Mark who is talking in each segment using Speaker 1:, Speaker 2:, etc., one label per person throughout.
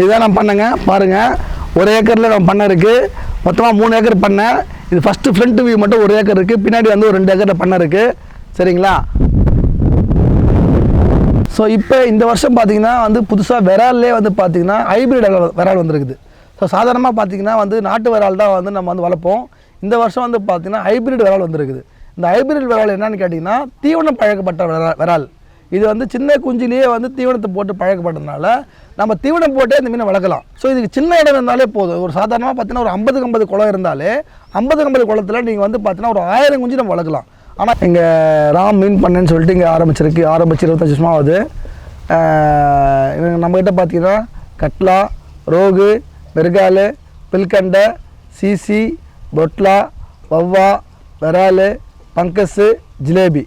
Speaker 1: இதுதான் நான் பண்ணேங்க பாருங்கள் ஒரு ஏக்கரில் நம்ம பண்ண இருக்குது மொத்தமாக மூணு ஏக்கர் பண்ணேன் இது ஃபஸ்ட்டு ஃப்ரண்ட் வியூ மட்டும் ஒரு ஏக்கர் இருக்குது பின்னாடி வந்து ஒரு ரெண்டு ஏக்கரில் பண்ண இருக்குது சரிங்களா? ஸோ இப்போ இந்த வருஷம் பார்த்தீங்கன்னா வந்து புதுசாக விரால்லே வந்து பார்த்தீங்கன்னா ஹைபிரிட் விரால் வந்துருக்குது. ஸோ சாதாரணமாக பார்த்தீங்கன்னா வந்து நாட்டு விரால் தான் வந்து நம்ம வந்து வளர்ப்போம். இந்த வருஷம் வந்து பார்த்தீங்கன்னா ஹைபிரிட் விரால் வந்துருக்குது. இந்த ஹைபிரிட் விரால் என்னன்னு கேட்டிங்கன்னா தீவனம் பழக்கப்பட்ட விரால். இது வந்து சின்ன குஞ்சிலேயே வந்து தீவனத்தை போட்டு பழக்கப்பட்டதுனால நம்ம தீவனம் போட்டே இந்த மீனை வளர்க்கலாம். ஸோ இதுக்கு சின்ன இடம் இருந்தாலே போதும். ஒரு சாதாரணமாக பார்த்தீங்கன்னா ஒரு ஐம்பதுக்கு ஐம்பது குளம் இருந்தாலே ஐம்பதுக்கு ஐம்பது குளத்தில் நீங்கள் வந்து பார்த்தீங்கன்னா ஒரு ஆயிரம் குஞ்சு நம்ம வளர்க்கலாம். ஆனால் இங்கே ராம் மீன் பண்ணேன்னு சொல்லிட்டு இங்கே ஆரம்பிச்சிருக்கு. ஆரம்பிச்சு இருபத்தஞ்சு வருஷமாக ஆகுது. இவங்க நம்மக்கிட்ட பார்த்தீங்கன்னா கட்லா ரோகு மெருகாலு பில்கண்டை சீசி பொட்லா வவ்வா வெறாலு பங்கஸு ஜிலேபி.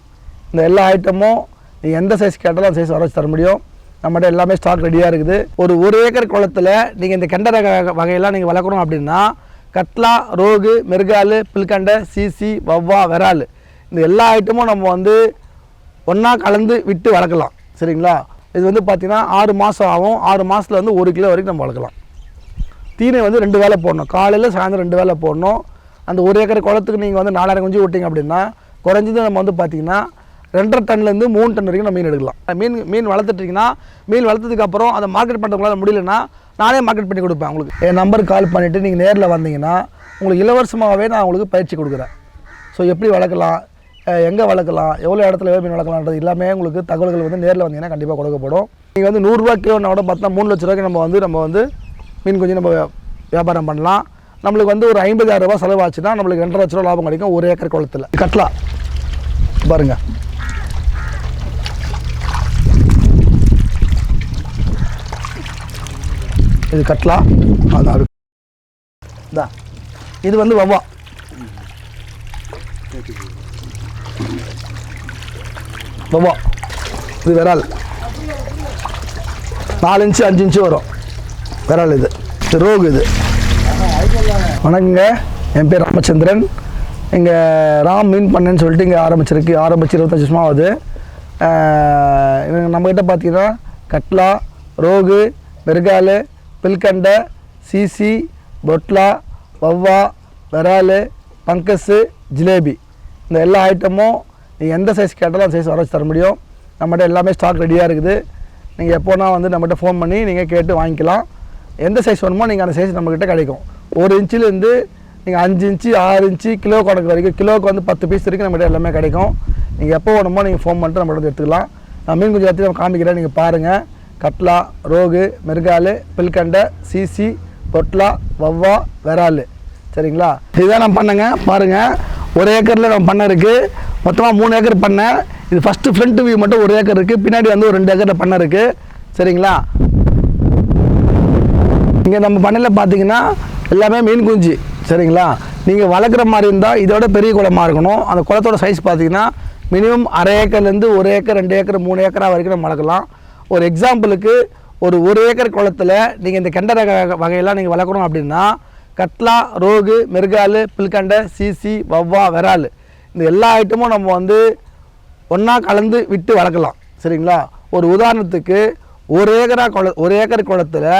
Speaker 1: இந்த எல்லா ஐட்டமும் நீங்கள் எந்த சைஸ் கேட்டாலும் அந்த சைஸ் வர வச்சு தர முடியும். நம்மகிட்ட எல்லாமே ஸ்டாக் ரெடியாக இருக்குது. ஒரு ஒரு ஏக்கர் குளத்தில் நீங்கள் இந்த கெண்ட ரக வகையெல்லாம் நீங்கள் வளர்க்கணும் அப்படின்னா கட்லா ரோகு மிருகால் பில்கண்டை சீசி வவ்வா விரால் இந்த எல்லா ஐட்டமும் நம்ம வந்து ஒன்றா கலந்து விட்டு வளர்க்கலாம். சரிங்களா? இது வந்து பார்த்திங்கன்னா ஆறு மாதம் ஆகும். ஆறு மாதத்தில் வந்து ஒரு கிலோ வரைக்கும் நம்ம வளர்க்கலாம். தீனை வந்து ரெண்டு வேளை போடணும். காலையில் சாயந்தரம் ரெண்டு வேளை போடணும். அந்த ஒரு ஏக்கர் குளத்துக்கு நீங்கள் வந்து நாலாயிரம் குஞ்சு விட்டீங்க அப்படின்னா குறைஞ்சது நம்ம வந்து பார்த்தீங்கன்னா ரெண்டரை டன்லேருந்து மூணு டன் வரைக்கும் நம்ம மீன் எடுக்கலாம். மீன் மீன் வளர்த்துட்டிங்கன்னா மீன் வளர்த்ததுக்கப்புறம் அதை மார்க்கெட் பண்ணுறதுக்குள்ள முடியலன்னா நானே மார்க்கெட் பண்ணி கொடுப்பேன் உங்களுக்கு. என் நம்பருக்கு கால் பண்ணிவிட்டு நீங்கள் நேரில் வந்தீங்கன்னா உங்களுக்கு இலவசமாகவே நான் உங்களுக்கு பயிற்சி கொடுக்குறேன். ஸோ எப்படி வளர்க்கலாம்? எங்கே வளர்க்கலாம்? எவ்வளோ இடத்துல எவ்வளோ மீன் வளர்க்கலான்றது எல்லாமே உங்களுக்கு தகவல்கள் வந்து நேரில் வந்தீங்கன்னா கண்டிப்பாக கொடுக்கப்படும். நீங்கள் வந்து நூறுரூவா கிலோன்னா கூட பார்த்தா மூணு லட்ச ரூபாய்க்கு நம்ம வந்து நம்ம வந்து மீன் கொஞ்சம் நம்ம வியாபாரம் பண்ணலாம். நம்மளுக்கு வந்து ஒரு ஐம்பதாயிரம் செலவாச்சுன்னா நம்மளுக்கு ரெண்டரை லட்ச ரூபா லாபம் கிடைக்கும் ஒரு ஏக்கர் குளத்தில். கட்டலாம். பாருங்கள் இது கட்டலாம். அது அது இது வந்து வவ்வா. வவ்வா. இது விரால். நாலு இன்ச்சு அஞ்சு இன்ச்சு வரும். விரால் இது. இது ரோகு இது. வணக்கங்க. என் பேர் ராமச்சந்திரன். இங்கே ராம் மீன் பண்ணேன்னு சொல்லிட்டு இங்கே ஆரம்பிச்சிருக்கு. ஆரம்பிச்சு இருபத்தஞ்சு வருஷமா ஆகுது. இவங்க நம்மக்கிட்ட பார்த்தீங்கன்னா கட்லா ரோகு மிருகாலு பில்கண்டை சீசி பொட்லா வவ்வா விராலு பங்கஸு ஜிலேபி. இந்த எல்லா ஐட்டமும் நீங்கள் எந்த சைஸ் கேட்டாலும் அந்த சைஸ் வர வச்சு தர முடியும். நம்மகிட்ட எல்லாமே ஸ்டாக் ரெடியாக இருக்குது. நீங்கள் எப்போனா வந்து நம்மகிட்ட ஃபோன் பண்ணி நீங்கள் கேட்டு வாங்கிக்கலாம். எந்த சைஸ் வேணுமோ நீங்கள் அந்த சைஸ் நம்மக்கிட்ட கிடைக்கும். ஒரு இன்ச்சிலேருந்து நீங்கள் அஞ்சு இன்ச்சு ஆறு இன்ச்சு கிலோ கணக்கு வரைக்கும் கிலோவுக்கு வந்து பத்து பீஸ் வரைக்கும் நம்மகிட்ட எல்லாமே கிடைக்கும். நீங்கள் எப்போ வேணுமோ நீங்கள் ஃபோன் பண்ணிட்டு நம்மகிட்ட வந்து எடுத்துக்கலாம். நான் மீன் கொஞ்சம் எடுத்து நம்ம காமிக்கிறேன் நீங்கள் பாருங்கள் கட்லா ரோகு மிருகாலு பில்கண்டை சீசி பொட்லா வவ்வா விராலு சரிங்களா? இதுதான் நான் பண்ணேங்க. பாருங்கள் ஒரு ஏக்கரில் நம்ம பண்ண இருக்குது மொத்தமாக மூணு ஏக்கர் பண்ணேன். இது ஃபஸ்ட்டு ஃப்ரண்ட் வியூ மட்டும் ஒரு ஏக்கர் இருக்குது பின்னாடி வந்து ஒரு ரெண்டு ஏக்கரில் பண்ண இருக்குது சரிங்களா? இங்கே நம்ம பண்ணையில் பார்த்தீங்கன்னா எல்லாமே மீன் குஞ்சு. சரிங்களா? நீங்கள் வளர்க்குற மாதிரி இருந்தால் இதோட பெரிய குளமாக இருக்கணும். அந்த குளத்தோட சைஸ் பார்த்தீங்கன்னா மினிமம் அரை ஏக்கர்லேருந்து ஒரு ஏக்கர் ரெண்டு ஏக்கர் மூணு ஏக்கரா வரைக்கும் நம்ம வளர்க்கலாம். ஒரு எக்ஸாம்பிளுக்கு ஒரு ஒரு ஏக்கர் குளத்தில் நீங்கள் இந்த கெண்ட ரக வகையெல்லாம் நீங்கள் வளர்க்கணும் அப்படின்னா கட்லா ரோகு மெருகாலு பில்கண்டை சீசி வவ்வா விரால் இந்த எல்லா ஐட்டமும் நம்ம வந்து ஒன்றா கலந்து விட்டு வளர்க்கலாம். சரிங்களா? ஒரு உதாரணத்துக்கு ஒரு ஏக்கரா குள ஒரு ஏக்கர் குளத்தில்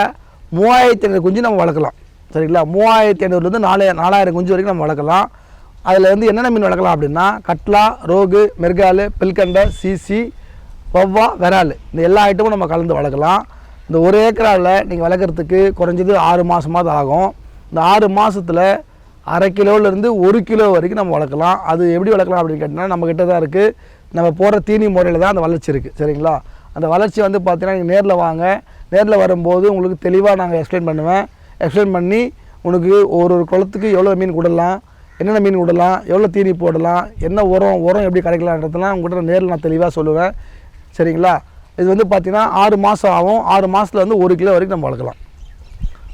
Speaker 1: மூவாயிரத்தி ஐநூறு குஞ்சு நம்ம வளர்க்கலாம். சரிங்களா? மூவாயிரத்தி ஐநூறுலேருந்து நாலு நாலாயிரம் குஞ்சு வரைக்கும் நம்ம வளர்க்கலாம். அதில் வந்து என்னென்ன மீன் வளர்க்கலாம் அப்படின்னா கட்லா ரோகு மிருகாலு பில்கண்டை சீசி வவ்வா விரால். இந்த எல்லா ஐட்டமும் நம்ம கலந்து வளர்க்கலாம். இந்த ஒரு ஏக்கராவில் நீங்கள் வளர்க்குறதுக்கு குறைஞ்சது ஆறு மாதமாவது ஆகும். இந்த ஆறு மாதத்தில் அரை கிலோலேருந்து ஒரு கிலோ வரைக்கும் நம்ம வளர்க்கலாம். அது எப்படி வளர்க்கலாம் அப்படின்னு கேட்டிங்கன்னா நம்மக்கிட்ட தான் இருக்குது நம்ம போடுற தீனி முறையில் தான் அந்த வளர்ச்சி இருக்குது சரிங்களா? அந்த வளர்ச்சி வந்து பார்த்தீங்கன்னா நீங்கள் நேரில் வாங்க. நேரில் வரும்போது உங்களுக்கு தெளிவாக நாங்கள் எக்ஸ்பிளைன் பண்ணுவேன். எக்ஸ்பிளைன் பண்ணி உனக்கு ஒரு ஒரு குளத்துக்கு எவ்வளோ மீன் விடலாம் என்னென்ன மீன் விடலாம் எவ்வளோ தீனி போடலாம் என்ன உரம் உரம் எப்படி கிடைக்கலான்றதெல்லாம் உங்கள்கிட்ட நேரில் நான் தெளிவாக சொல்லுவேன். சரிங்களா? இது வந்து பார்த்தீங்கன்னா ஆறு மாதம் ஆகும். ஆறு மாதத்தில் வந்து ஒரு கிலோ வரைக்கும் நம்ம வளர்க்கலாம்.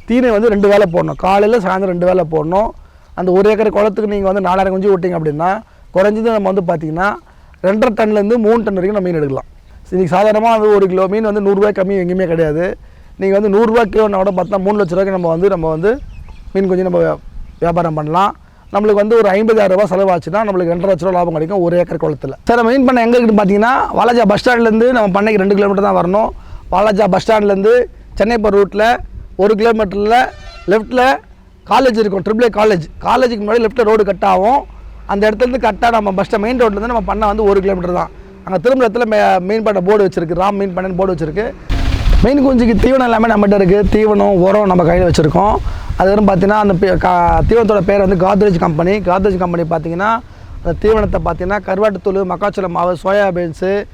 Speaker 1: தீனை வந்து ரெண்டு வேளை போடணும். காலையில் சாயந்தரம் ரெண்டு வேளை போடணும். அந்த ஒரு ஏக்கர் குளத்துக்கு நீங்கள் வந்து நாலாயிரம் குஞ்சு விட்டீங்க அப்படின்னா குறைஞ்சது நம்ம வந்து பார்த்தீங்கன்னா ரெண்டரை டன்லேருந்து மூணு டன் வரைக்கும் நம்ம மீன் எடுக்கலாம். இன்றைக்கி சாதாரணமாக வந்து ஒரு கிலோ மீன் வந்து நூறுரூவாய் கம்மி எங்கேயுமே கிடையாது. நீங்கள் வந்து நூறுரூவா கிலோனா கூட பார்த்தா மூணு லட்ச ரூபாய்க்கு நம்ம வந்து நம்ம வந்து மீன் கொஞ்சம் நம்ம வியாபாரம் பண்ணலாம். நம்மளுக்கு வந்து ஒரு ஐம்பதாயிரம் ரூபாய் செலவாச்சுன்னா நம்மளுக்கு ரெண்டரை லட்ச ரூபா லாபம் கிடைக்கும் ஒரு ஏக்கர் குளத்தில். சார் நம்ம மீன் பண்ண எங்கே இருக்குன்னு பார்த்தீங்கன்னா வாலாஜா பஸ் ஸ்டாண்ட்லேருந்து நம்ம பண்ணைக்கு ரெண்டு கிலோமீட்டர் தான் வரணும். வாலாஜா பஸ் ஸ்டாண்ட்லேருந்து சென்னை போகிற ரூட்டில் ஒரு கிலோமீட்டரில் லெஃப்ட்டில் காலேஜ் இருக்கும் ட்ரிபிள் காலேஜ் காலேஜுக்கு முன்னாடி லெஃப்ட்டில் ரோடு கட் ஆகும். அந்த இடத்துலேருந்து கரெக்டாக நம்ம பஸ் மெயின் ரோட்லேருந்து நம்ம பண்ண வந்து ஒரு கிலோமீட்டர் தான். அங்கே திரும்ப இடத்துல மே மீன் பண்ண போர்டு வச்சிருக்கு. ராம் மீன் பண்ணன்னு போர்டு வச்சிருக்கு. மீன் குஞ்சுக்கு தீவனம் எல்லாமே நம்மகிட்ட இருக்குது தீவனம் உரம் நம்ம கையில் வச்சுருக்கோம். அதுக்கப்புறம் பார்த்தீங்கன்னா அந்த பே- கா- தீவனத்தோட பேர் வந்து காத்ரேஜ் கம்பெனி காத்ரேஜ் கம்பெனி பார்த்தீங்கன்னா அந்த தீவனத்தை பார்த்தீங்கன்னா கருவாட்டுத்தூள் மக்காச்சோள மாவு சோயாபீன்ஸு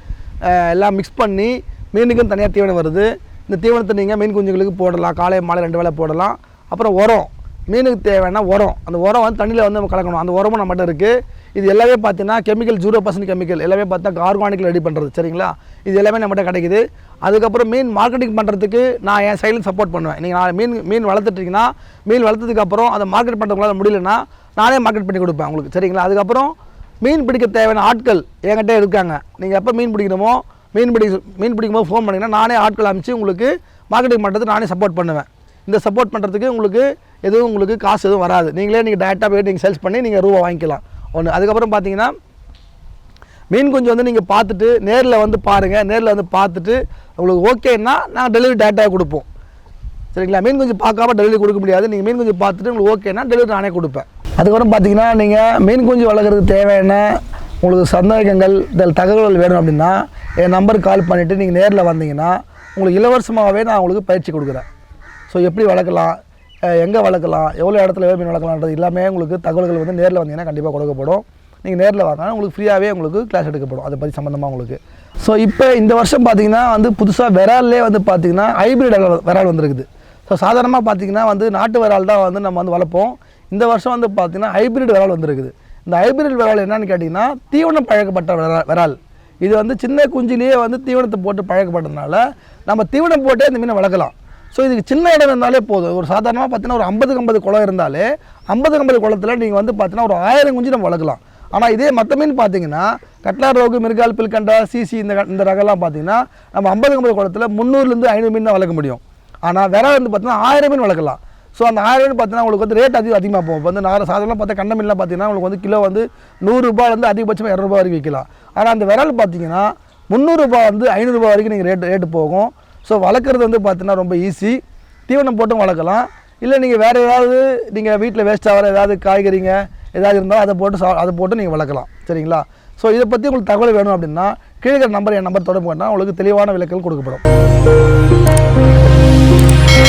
Speaker 1: எல்லாம் மிக்ஸ் பண்ணி மீனுக்கும் தனியாக தீவனம் வருது. இந்த தீவனத்தை நீங்கள் மீன் குஞ்சுகளுக்கு போடலாம். காலை மாலை ரெண்டு வேளை போடலாம். அப்புறம் உரம். மீனுக்கு தேவையான உரம். அந்த உரம் வந்து தண்ணியில் வந்து நம்ம கலக்கணும். அந்த உரமும் நம்மகிட்ட இருக்குது இது எல்லாமே பார்த்தீங்கன்னா கெமிக்கல் ஜீரோ பர்சன்ட் கெமிக்கல் எல்லாமே பார்த்தா ஆர்கானிக்கில் ரெடி பண்ணுறது சரிங்களா? இது எல்லாமே நம்மகிட்ட கிடைக்குது. அதுக்கப்புறம் மீன் மார்க்கெட்டிங் பண்ணுறதுக்கு நான் என் சைடில் சப்போர்ட் பண்ணுவேன். நீங்கள் நான் மீன் மீன் வளர்த்துட்டீங்கன்னா மீன் வளர்த்ததுக்கப்புறம் அதை மார்க்கெட் பண்ணுறதுக்குள்ள முடியலன்னா நானே மார்க்கெட் பண்ணி கொடுப்பேன் உங்களுக்கு சரிங்களா? அதுக்கப்புறம் மீன் பிடிக்க தேவையான ஆட்கள் என்கிட்ட இருக்காங்க. நீங்கள் எப்போ மீன் பிடிக்கணுமோ மீன் பிடி மீன் பிடிக்கும் போது ஃபோன் பண்ணிங்கன்னா நானே ஆட்கள் அனுப்பிச்சு உங்களுக்கு மார்க்கெட்டிங் பண்ணுறதுக்கு நானே சப்போர்ட் பண்ணுவேன். இந்த சப்போர்ட் பண்ணுறதுக்கு உங்களுக்கு எதுவும் உங்களுக்கு காசு எதுவும் வராது. நீங்களே நீங்கள் டேரெக்டாக போய் நீங்கள் சேல்ஸ் பண்ணி நீங்கள் ரூபா வாங்கிக்கலாம். ஒன்று அதுக்கப்புறம் பார்த்தீங்கன்னா மீன் குஞ்சு வந்து நீங்கள் பார்த்துட்டு நேரில் வந்து பாருங்கள் நேரில் வந்து பார்த்துட்டு உங்களுக்கு ஓகேன்னா நான் டெலிவரி டேட்டாக கொடுப்போம். சரிங்களா? மீன் குஞ்சு பார்க்காம டெலிவரி கொடுக்க முடியாது. நீங்கள் மீன் குஞ்சு பார்த்துட்டு உங்களுக்கு ஓகேன்னா டெலிவரி நானே கொடுப்பேன். அதுக்கப்புறம் பார்த்தீங்கன்னா நீங்கள் மீன் குஞ்சு வளர்க்குறதுக்கு தேவையான உங்களுக்கு சந்தேகங்கள் இதில் தகவல்கள் வேணும் அப்படின்னா என் நம்பருக்கு கால் பண்ணிவிட்டு நீங்கள் நேரில் வந்தீங்கன்னா உங்களுக்கு இலவசமாகவே நான் உங்களுக்கு பயிற்சி கொடுக்குறேன். ஸோ எப்படி வளர்க்கலாம்? எங்கே வளர்க்கலாம்? எவ்வளோ இடத்துல எவ்வளோ மீன் வளர்க்கலான்றது எல்லாமே உங்களுக்கு தகவல்கள் வந்து நேரில் வந்தீங்கன்னா கண்டிப்பாக கொடுக்கப்படும். நீங்கள் நேரில் வாங்க உங்களுக்கு ஃப்ரீயாகவே உங்களுக்கு கிளாஸ் எடுக்கப்படும். அதை பற்றி சம்மந்தமாக உங்களுக்கு. ஸோ இப்போ இந்த வருஷம் பார்த்தீங்கன்னா வந்து புதுசாக விரால்லே வந்து பார்த்தீங்கன்னா ஹைபிரிட் விரால் வந்திருக்குது. ஸோ சாதாரணமாக பார்த்தீங்கன்னா வந்து நாட்டு விரால் தான் வந்து நம்ம வந்து வளர்ப்போம். இந்த வருஷம் வந்து பார்த்தீங்கன்னா ஹைபிரிட் விரால் வந்திருக்குது. இந்த ஹைபிரிட் விரால் என்னன்னு கேட்டிங்கன்னா தீவனம் பழக்கப்பட்ட விரால். இது வந்து சின்ன குஞ்சிலேயே வந்து தீவனத்தை போட்டு பழக்கப்பட்டதுனால நம்ம தீவனம் போட்டே இந்த மீனை வளர்க்கலாம். ஸோ இதுக்கு சின்ன இடம் இருந்தாலே போதும். ஒரு சாதாரணமாக பார்த்தீங்கன்னா ஒரு ஐம்பதுக்கு ஐம்பது குளம் இருந்தாலே ஐம்பது ஐம்பது குளத்தில் நீங்கள் வந்து பார்த்தீங்கன்னா ஒரு ஆயிரம் குஞ்சு நம்ம வளர்க்கலாம். ஆனால் இதே மற்ற மீன் பார்த்தீங்கன்னா கட்லா ரோகு மிருகால் பில்கண்டா சிசி இந்த இந்த ரகம்லாம் பார்த்தீங்கன்னா நம்ம ஐம்பது ஐம்பது குளத்தில் முந்நூறுலேருந்து ஐநூறு மீன் தான் வளர்க்க முடியும். ஆனால் விரை வந்து பார்த்தீங்கன்னா ஆயிரம் மீன் வளர்க்கலாம். ஸோ அந்த ஆயிரம் மீன் பார்த்தீங்கன்னா உங்களுக்கு வந்து ரேட் அதிகம் அதிகமாக போகும். இப்போ வந்து நாலு சாதாரண பார்த்தா கண்ட மீன்லாம் பார்த்தீங்கன்னா உங்களுக்கு வந்து கிலோ வந்து நூறுரூபாலேருந்து அதிகபட்சமாக இரநூறுபா வரைக்கும் விற்கலாம். ஆனால் அந்த விரல் பார்த்தீங்கன்னா முந்நூறுரூபா வந்து ஐநூறுரூபா வரைக்கும் நீங்கள் ரேட்டு ரேட்டு போகும். ஸோ வளர்க்குறது வந்து பார்த்தீங்கன்னா ரொம்ப ஈஸி தீவனம் போட்டும் வளர்க்கலாம். இல்லை நீங்கள் வேறு ஏதாவது நீங்கள் வீட்டில் வேஸ்ட் ஆகிற ஏதாவது காய்கறிங்க ஏதாவது இருந்தாலும் அதை போட்டு சா அதை போட்டு நீங்கள் வளர்க்கலாம். சரிங்களா? ஸோ இதை பற்றி உங்களுக்கு தகவல் வேணும் அப்படின்னா கீழே நம்பர் என் நம்பர் தொடர்பு பண்ணால் உங்களுக்கு தெளிவான விளக்கங்கள் கொடுக்கப்படும்.